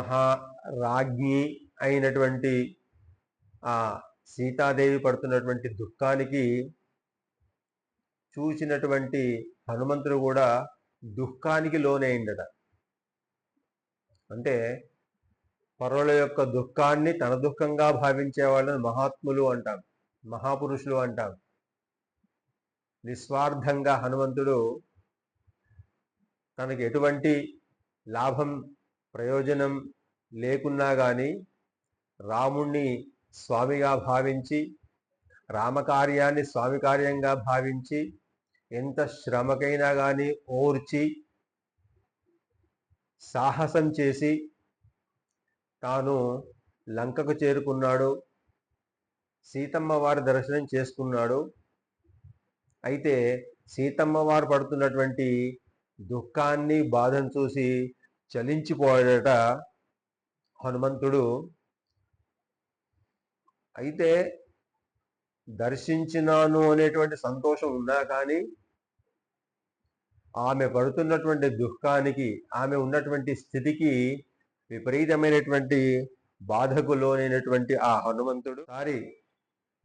మహారాజ్ఞి అయినటువంటి ఆ సీతాదేవి పడుతున్నటువంటి దుఃఖానికి చూసినటువంటి హనుమంతుడు కూడా దుఃఖానికి లోనైందట. అంటే పరుల యొక్క దుఃఖాన్ని తన దుఃఖంగా భావించే వాళ్ళని మహాత్ములు అంటాం మహాపురుషులు అంటాం. నిస్వార్థంగా హనుమంతుడు తనకి ఎటువంటి లాభం ప్రయోజనం లేకున్నా కానీ రాముణ్ణి స్వామిగా భావించి రామకార్యాన్ని స్వామి కార్యంగా భావించి ఎంత శ్రమకైనా కానీ ఓర్చి సాహసం చేసి తాను లంకకు చేరుకున్నాడు. సీతమ్మ వారి దర్శనం చేసుకున్నాడు. అయితే సీతమ్మ వారు పడుతున్నటువంటి దుఃఖాన్ని బాధను చూసి చలించిపోయాడట హనుమంతుడు. అయితే దర్శించినాను అనేటువంటి సంతోషం ఉన్నా కానీ ఆమె పడుతున్నటువంటి దుఃఖానికి ఆమె ఉన్నటువంటి స్థితికి విపరీతమైనటువంటి బాధకు లోనైనటువంటి ఆ హనుమంతుడు సారి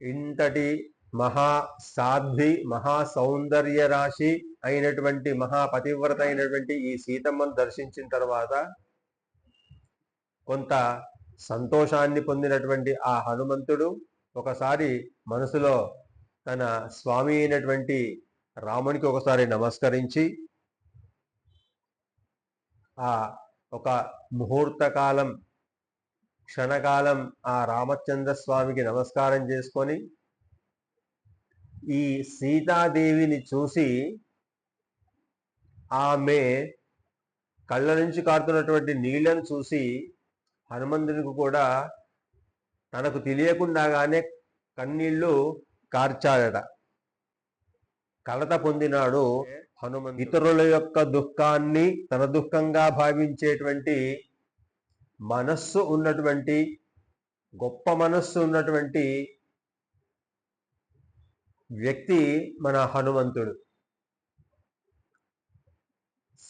ఇంతటి మహా సాధ్వి మహా సౌందర్య రాశి అయినటువంటి మహాపతివ్రత అయినటువంటి ఈ సీతమ్మను దర్శించిన తర్వాత కొంత సంతోషాన్ని పొందినటువంటి ఆ హనుమంతుడు ఒకసారి మనసులో తన స్వామి అయినటువంటి రామునికి ఒకసారి నమస్కరించి ఆ ఒక ముహూర్త కాలం క్షణకాలం ఆ రామచంద్ర స్వామికి నమస్కారం చేసుకొని ఈ సీతాదేవిని చూసి ఆమె కళ్ళ నుంచి కారుతున్నటువంటి నీళ్ళను చూసి హనుమంతునికి కూడా తనకు తెలియకుండాగానే కన్నీళ్ళు కార్చాడట కలత పొందినాడు హనుమంతు ఇతరుల యొక్క దుఃఖాన్ని తన దుఃఖంగా భావించేటువంటి మనస్సు ఉన్నటువంటి గొప్ప మనస్సు ఉన్నటువంటి వ్యక్తి మన హనుమంతుడు.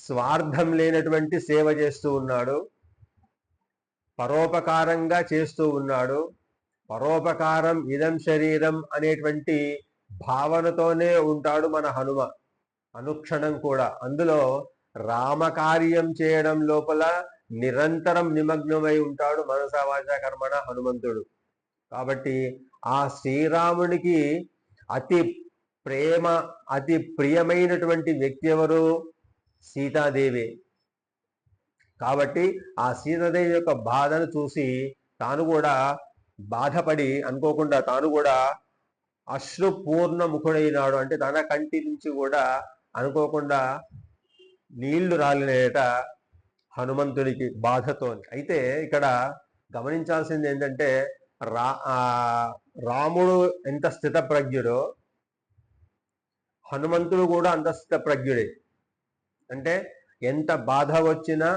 స్వార్థం లేనటువంటి సేవ చేస్తూ ఉన్నాడు. పరోపకారంగా చేస్తూ ఉన్నాడు. పరోపకారం ఇదం శరీరం అనేటువంటి భావనతోనే ఉంటాడు మన హనుమ. అనుక్షణం కూడా. అందులో రామకార్యం చేయడం లోపల నిరంతరం నిమగ్నమై ఉంటాడు మనసా కర్మణ హనుమంతుడు. కాబట్టి ఆ శ్రీరామునికి అతి ప్రేమ అతి ప్రియమైనటువంటి వ్యక్తి ఎవరు? సీతాదేవి. కాబట్టి ఆ సీతాదేవి యొక్క బాధను చూసి తాను కూడా బాధపడి అనుకోకుండా తాను కూడా అశ్రుపూర్ణ ముఖుడైనాడు అంటే తన కంటి నుంచి కూడా అనుకోకుండా నీళ్ళు రాలినేట హనుమంతుడికి బాధతో అయితే ఇక్కడ గమనించాల్సింది ఏంటంటే రా రాముడు ఎంత స్థితప్రజ్ఞుడో హనుమంతుడు కూడా అంత స్థితప్రజ్ఞుడే. అంటే ఎంత బాధ వచ్చినా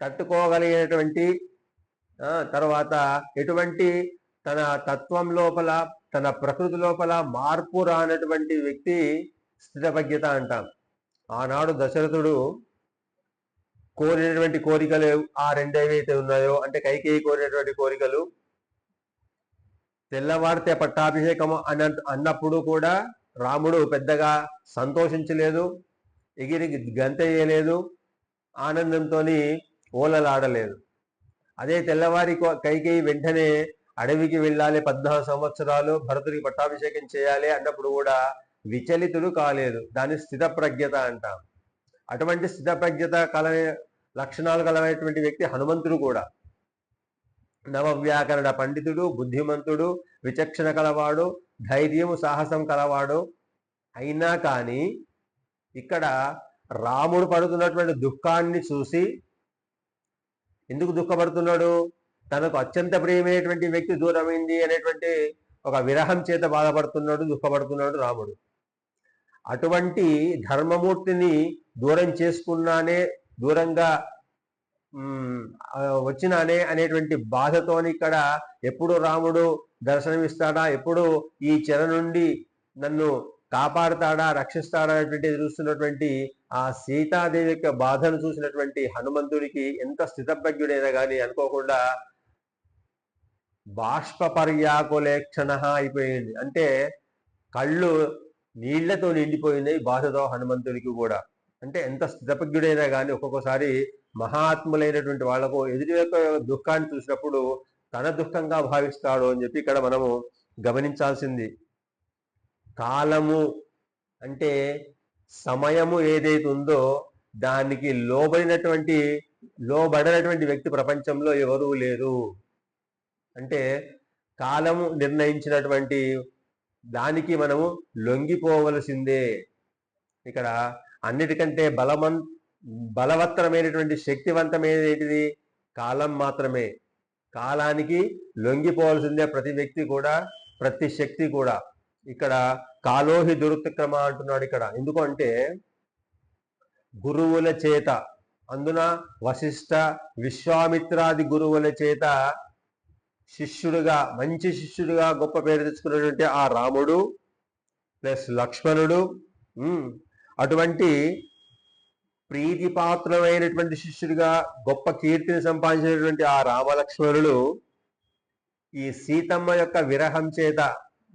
తట్టుకోగలిగినటువంటి తర్వాత ఎటువంటి తన తత్వం లోపల తన ప్రకృతి లోపల మార్పు రానటువంటి వ్యక్తి స్థితభగ్యత అంటాం. ఆనాడు దశరథుడు కోరినటువంటి కోరికలు ఆ రెండేవైతే ఉన్నాయో అంటే కైకేయి కోరినటువంటి కోరికలు తెల్లవారితే పట్టాభిషేకం అన్న అన్నప్పుడు కూడా రాముడు పెద్దగా సంతోషించలేదు. ఎగిరి గంతయ్యలేదు ఆనందంతో ఓలలాడలేదు. అదే తెల్లవారి కైకేయి వెంటనే అడవికి వెళ్ళాలి పద్నాలుగు సంవత్సరాలు భరతుడికి పట్టాభిషేకం చేయాలి అన్నప్పుడు కూడా విచలితుడు కాలేదు. దాన్ని స్థితప్రజ్ఞత అంటాం. అటువంటి స్థితప్రజ్ఞత కల లక్షణాలు కలమైనటువంటి వ్యక్తి హనుమంతుడు కూడా. నవవ్యాకరణ పండితుడు బుద్ధిమంతుడు విచక్షణ కలవాడు ధైర్యము సాహసం కలవాడు అయినా కానీ ఇక్కడ రాముడు పడుతున్నటువంటి దుఃఖాన్ని చూసి ఎందుకు దుఃఖపడుతున్నాడు? తనకు అత్యంత ప్రియమైనటువంటి వ్యక్తి దూరమైంది అనేటువంటి ఒక విరహం చేత బాధపడుతున్నాడు దుఃఖపడుతున్నాడు రాముడు. అటువంటి ధర్మమూర్తిని దూరం చేసుకున్నానే దూరంగా వచ్చినానే అనేటువంటి బాధతోని ఇక్కడ ఎప్పుడు రాముడు దర్శనమిస్తాడా? ఎప్పుడు ఈ చెర నుండి నన్ను కాపాడుతాడా రక్షిస్తాడా అనేటువంటి చూస్తున్నటువంటి ఆ సీతాదేవి యొక్క బాధను చూసినటువంటి హనుమంతుడికి ఎంత స్థితప్రజ్ఞుడైనా కానీ అనుకోకుండా బాష్ప పర్యాకులేక్షణ అయిపోయింది. అంటే కళ్ళు నీళ్ళతో నిండిపోయినాయి బాధతో హనుమంతుడికి కూడా. అంటే ఎంత స్థితప్రజ్ఞుడైనా కానీ ఒక్కొక్కసారి మహాత్ములైనటువంటి వాళ్ళకు ఎదుటి యొక్క దుఃఖాన్ని చూసినప్పుడు తన దుఃఖంగా భావిస్తాడు అని చెప్పి ఇక్కడ మనము గమనించాల్సింది. కాలము అంటే సమయము ఏదైతే ఉందో దానికి లోబడినటువంటి లోబడినటువంటి వ్యక్తి ప్రపంచంలో ఎవరూ లేరు. అంటే కాలము నిర్ణయించినటువంటి దానికి మనము లొంగిపోవలసిందే. ఇక్కడ అన్నిటికంటే బలమన్ బలవత్తరమైనటువంటి శక్తివంతమైనది కాలం మాత్రమే. కాలానికి లొంగిపోవలసిందే ప్రతి వ్యక్తి కూడా ప్రతి శక్తి కూడా. ఇక్కడ కాలోహి దురుత్క్రమ అంటున్నాడు ఇక్కడ. ఎందుకంటే గురువుల చేత అందున వశిష్ట విశ్వామిత్రాది గురువుల చేత శిష్యుడుగా మంచి శిష్యుడుగా గొప్ప పేరు తెచ్చుకున్నటువంటి ఆ రాముడు ప్లస్ లక్ష్మణుడు అటువంటి ప్రీతిపాత్రమైనటువంటి శిష్యుడిగా గొప్ప కీర్తిని సంపాదించినటువంటి ఆ రామలక్ష్మణులు ఈ సీతమ్మ యొక్క విరహం చేత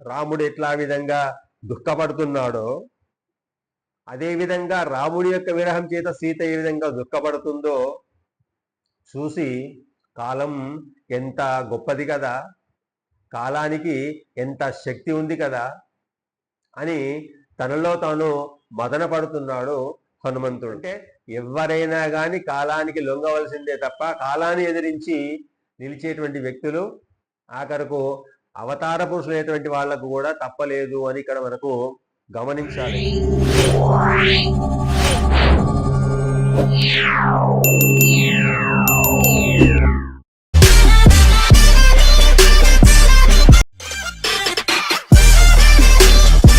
రాముడు ఎట్లా విధంగా దుఃఖపడుతున్నాడో అదే విధంగా రాముడి యొక్క విరహం చేత సీత ఏ విధంగా దుఃఖపడుతుందో చూసి కాలం ఎంత గొప్పది కదా కాలానికి ఎంత శక్తి ఉంది కదా అని తనలో తాను మదన పడుతున్నాడు హనుమంతుడు. అంటే ఎవరైనా కానీ కాలానికి లొంగవలసిందే తప్ప కాలాన్ని ఎదిరించి నిలిచేటువంటి వ్యక్తులు ఆఖరకు అవతార పురుషులైనటువంటి వాళ్ళకు కూడా తప్పలేదు అని ఇక్కడ మనకు గమనించాలి Yeah.